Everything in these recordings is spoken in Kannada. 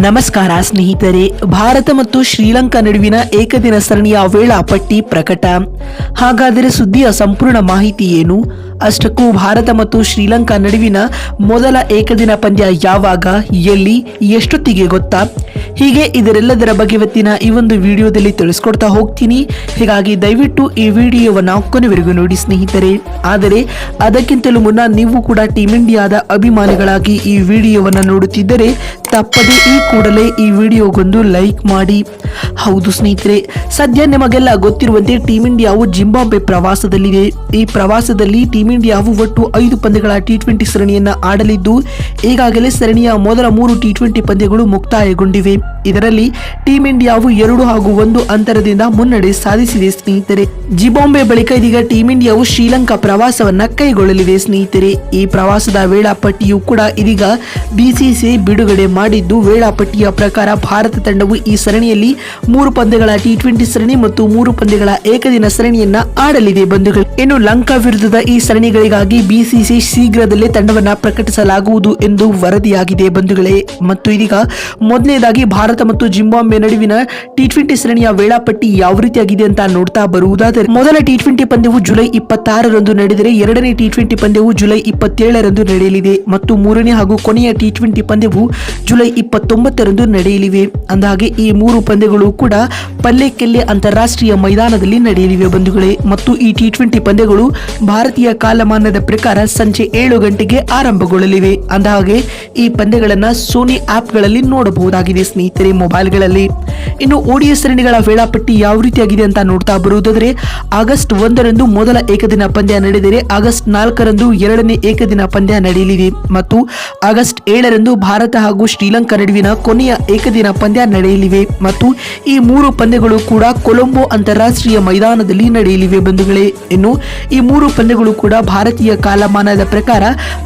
ನಮಸ್ಕಾರ ಸ್ನೇಹಿತರೆ, ಭಾರತ ಮತ್ತು ಶ್ರೀಲಂಕಾ ನಡುವಿನ ಏಕದಿನ ಸರಣಿಯ ವೇಳಾಪಟ್ಟಿ ಪ್ರಕಟ. ಹಾಗಾದರೆ ಸುದ್ದಿಯ ಸಂಪೂರ್ಣ ಮಾಹಿತಿ ಏನು? ಅಷ್ಟಕ್ಕೂ ಭಾರತ ಮತ್ತು ಶ್ರೀಲಂಕಾ ನಡುವಿನ ಮೊದಲ ಏಕದಿನ ಪಂದ್ಯ ಯಾವಾಗ, ಎಲ್ಲಿ, ಎಷ್ಟೊತ್ತಿಗೆ ಗೊತ್ತಾ? ಹೀಗೆ ಇದರೆಲ್ಲದರ ಬಗ್ಗೆ ಇವತ್ತಿನ ಈ ಒಂದು ವಿಡಿಯೋದಲ್ಲಿ ತಿಳಿಸ್ಕೊಡ್ತಾ ಹೋಗ್ತೀನಿ. ಹೀಗಾಗಿ ದಯವಿಟ್ಟು ಈ ವಿಡಿಯೋವನ್ನು ಕೊನೆವರೆಗೂ ನೋಡಿ ಸ್ನೇಹಿತರೆ. ಆದರೆ, ಅದಕ್ಕಿಂತಲೂ ಮುನ್ನ ನೀವು ಕೂಡ ಟೀಮ್ ಇಂಡಿಯಾದ ಅಭಿಮಾನಿಗಳಾಗಿ ಈ ವಿಡಿಯೋವನ್ನು ನೋಡುತ್ತಿದ್ದರೆ ತಪ್ಪದೆ ಈ ಕೂಡಲೇ ಈ ವಿಡಿಯೋಗೊಂದು ಲೈಕ್ ಮಾಡಿ. ಹೌದು ಸ್ನೇಹಿತರೆ, ಸದ್ಯ ನಿಮಗೆಲ್ಲ ಗೊತ್ತಿರುವಂತೆ ಟೀಮ್ ಇಂಡಿಯಾವು ಜಿಂಬಾಬ್ವೆ ಪ್ರವಾಸದಲ್ಲಿದೆ. ಈ ಪ್ರವಾಸದಲ್ಲಿ ಟೀಮ್ ಇಂಡಿಯಾವು ಒಟ್ಟು ಐದು ಪಂದ್ಯಗಳ ಟಿ ಟ್ವೆಂಟಿ ಸರಣಿಯನ್ನು ಆಡಲಿದ್ದು, ಈಗಾಗಲೇ ಸರಣಿಯ ಮೊದಲ ಮೂರು ಟಿ ಟ್ವೆಂಟಿ ಪಂದ್ಯಗಳು ಮುಕ್ತಾಯಗೊಂಡಿವೆ. ಇದರಲ್ಲಿ ಟೀಂ ಇಂಡಿಯಾವು ಎರಡು ಹಾಗೂ ಒಂದು ಅಂತರದಿಂದ ಮುನ್ನಡೆ ಸಾಧಿಸಿದೆ ಸ್ನೇಹಿತರೆ. ಜಿಬಾಂಬೆ ಬಳಿಕ ಇದೀಗ ಟೀಂ ಇಂಡಿಯಾವು ಶ್ರೀಲಂಕಾ ಪ್ರವಾಸವನ್ನ ಕೈಗೊಳ್ಳಲಿದೆ ಸ್ನೇಹಿತರೆ. ಈ ಪ್ರವಾಸದ ವೇಳಾಪಟ್ಟಿಯು ಕೂಡ ಇದೀಗ ಬಿಸಿಸಿಐ ಬಿಡುಗಡೆ ಮಾಡಿದ್ದು, ವೇಳಾಪಟ್ಟಿಯ ಪ್ರಕಾರ ಭಾರತ ತಂಡವು ಈ ಸರಣಿಯಲ್ಲಿ ಮೂರು ಪಂದ್ಯಗಳ ಟಿ ಟ್ವೆಂಟಿ ಸರಣಿ ಮತ್ತು ಮೂರು ಪಂದ್ಯಗಳ ಏಕದಿನ ಸರಣಿಯನ್ನ ಆಡಲಿದೆ ಬಂಧುಗಳು. ಇನ್ನು ಲಂಕಾ ವಿರುದ್ಧದ ಈ ಸರಣಿಗಳಿಗಾಗಿ ಬಿಸಿಸಿಐ ಶೀಘ್ರದಲ್ಲೇ ತಂಡವನ್ನ ಪ್ರಕಟಿಸಲಾಗುವುದು ಎಂದು ವರದಿಯಾಗಿದೆ ಬಂಧುಗಳೇ. ಮತ್ತು ಇದೀಗ ಮೊದಲನೇದಾಗಿ ಭಾರತ ಮತ್ತು ಜಿಂಬಾಬ್ವೆ ನಡುವಿನ ಟಿ ಟ್ವೆಂಟಿ ಸರಣಿಯ ವೇಳಾಪಟ್ಟಿ ಯಾವ ರೀತಿಯಾಗಿದೆ ಅಂತ ನೋಡ್ತಾ ಬರುವುದಾದರೆ, ಮೊದಲ ಟಿ ಟ್ವೆಂಟಿ ಪಂದ್ಯವು ಜುಲೈ ಇಪ್ಪತ್ತಾರರಂದು ನಡೆದರೆ, ಎರಡನೇ ಟಿ ಟ್ವೆಂಟಿ ಪಂದ್ಯವು ಜುಲೈ ಇಪ್ಪತ್ತೇಳರಂದು ನಡೆಯಲಿದೆ ಮತ್ತು ಮೂರನೇ ಹಾಗೂ ಕೊನೆಯ ಟಿ ಟ್ವೆಂಟಿ ಪಂದ್ಯವು ಜುಲೈ ಇಪ್ಪತ್ತೊಂಬತ್ತರಂದು ನಡೆಯಲಿವೆ. ಅಂದಹಾಗೆ, ಈ ಮೂರು ಪಂದ್ಯಗಳು ಕೂಡ ಪಲ್ಲೆಕೆಲ್ಲೆ ಅಂತಾರಾಷ್ಟ್ರೀಯ ಮೈದಾನದಲ್ಲಿ ನಡೆಯಲಿವೆ ಬಂಧುಗಳೇ. ಮತ್ತು ಈ ಟಿ ಟ್ವೆಂಟಿ ಪಂದ್ಯಗಳು ಭಾರತೀಯ ಕಾಲಮಾನದ ಪ್ರಕಾರ ಸಂಜೆ ಏಳು ಗಂಟೆಗೆ ಆರಂಭಗೊಳ್ಳಲಿವೆ. ಅಂದಹಾಗೆ, ಈ ಪಂದ್ಯಗಳನ್ನು ಸೋನಿ ಆಪ್ಗಳಲ್ಲಿ ನೋಡಬಹುದಾಗಿದೆ ಸ್ನೇಹಿತರೆ. ಮೊಬೈಲ್ಗಳಲ್ಲಿ ಇನ್ನು ಓಡಿಎಸ್ ಶ್ರೇಣಿಗಳ ವೇಳಾಪಟ್ಟಿ ಯಾವ ರೀತಿಯಾಗಿದೆ ಅಂತ ನೋಡ್ತಾ ಬರುವುದಾದರೆ, ಆಗಸ್ಟ್ ಒಂದರಂದು ಮೊದಲ ಏಕದಿನ ಪಂದ್ಯ ನಡೆದರೆ ಆಗಸ್ಟ್ ನಾಲ್ಕರಂದು ಎರಡನೇ ಏಕದಿನ ಪಂದ್ಯ ನಡೆಯಲಿದೆ. ಮತ್ತು ಆಗಸ್ಟ್ ಏಳರಂದು ಭಾರತ ಹಾಗೂ ಶ್ರೀಲಂಕಾ ನಡುವಿನ ಕೊನೆಯ ಏಕದಿನ ಪಂದ್ಯ ನಡೆಯಲಿವೆ. ಮತ್ತು ಈ ಮೂರು ಪಂದ್ಯಗಳು ಕೂಡ ಕೊಲಂಬೋ ಅಂತಾರಾಷ್ಟ್ರೀಯ ಮೈದಾನದಲ್ಲಿ ನಡೆಯಲಿವೆ ಬಂಧುಗಳೇ. ಇನ್ನು ಈ ಮೂರು ಪಂದ್ಯಗಳು ಕೂಡ ಭಾರತೀಯ ಕಾಲಮಾನದ ಪ್ರಕಾರ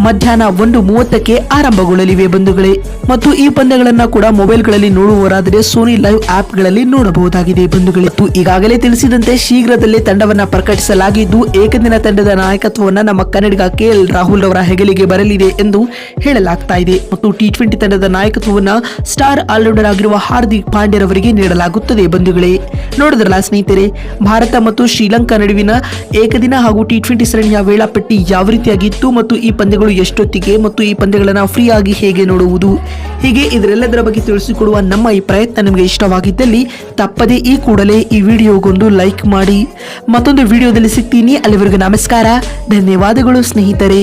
ಮಧ್ಯಾಹ್ನ ಒಂದು ಮೂವತ್ತಕ್ಕೆ ಆರಂಭಗೊಳ್ಳಲಿವೆ ಬಂಧುಗಳೇ. ಮತ್ತು ಈ ಪಂದ್ಯಗಳನ್ನು ಕೂಡ ಮೊಬೈಲ್ಗಳಲ್ಲಿ ನೋಡುವವರಾದರೆ ಸೋನಿ ಲೈವ್ ಆಪ್ಗಳಲ್ಲಿ ನೋಡಬಹುದಾಗಿದೆ ಬಂಧುಗಳಿತ್ತು. ಈಗಾಗಲೇ ತಿಳಿಸಿದಂತೆ ಶೀಘ್ರದಲ್ಲೇ ತಂಡವನ್ನ ಪ್ರಕಟಿಸಲಾಗಿದ್ದು, ಏಕದಿನ ತಂಡದ ನಾಯಕತ್ವವನ್ನು ನಮ್ಮ ಕನ್ನಡಿಗ ಕೆ ಎಲ್ ರಾಹುಲ್ ಅವರ ಹೆಗಲಿಗೆ ಬರಲಿದೆ ಎಂದು ಹೇಳಲಾಗ್ತಾ ಇದೆ. ಮತ್ತು ಟಿ ಟ್ವೆಂಟಿ ತಂಡದ ನಾಯಕತ್ವವನ್ನ ಸ್ಟಾರ್ ಆಲ್ರೌಂಡರ್ ಆಗಿರುವ ಹಾರ್ದಿಕ್ ಪಾಂಡ್ಯರವರಿಗೆ ನೀಡಲಾಗುತ್ತದೆ ಬಂಧುಗಳೇ. ನೋಡಿದ್ರಲ್ಲ ಸ್ನೇಹಿತರೆ, ಭಾರತ ಮತ್ತು ಶ್ರೀಲಂಕಾ ನಡುವಿನ ಏಕದಿನ ಹಾಗೂ ಟಿ ಟ್ವೆಂಟಿ ಸರಣಿಯ ವೇಳಾಪಟ್ಟಿ ಯಾವ ರೀತಿಯಾಗಿತ್ತು ಮತ್ತು ಈ ಪಂದ್ಯಗಳು ಎಷ್ಟೊತ್ತಿಗೆ ಮತ್ತು ಈ ಪಂದ್ಯಗಳನ್ನು ಫ್ರೀ ಆಗಿ ಹೇಗೆ ನೋಡುವುದು? ಹೀಗೆ ಇದರೆಲ್ಲದರ ಬಗ್ಗೆ ತಿಳಿಸಿಕೊಡುವ ನಮ್ಮ ಈ ಪ್ರಯತ್ನ ನಿಮಗೆ ಇಷ್ಟವಾಗಿದ್ದಲ್ಲಿ ತಪ್ಪದೇ ಈ ಕೂಡಲೇ ಈ ವಿಡಿಯೋಗೊಂದು ಲೈಕ್ ಮಾಡಿ ಮತ್ತೊಂದು ವಿಡಿಯೋದಲ್ಲಿ ಸಿಗ್ತೀನಿ. ಅಲ್ಲಿವರೆಗೂ ನಮಸ್ಕಾರ. ಧನ್ಯವಾದಗಳು ಸ್ನೇಹಿತರೆ.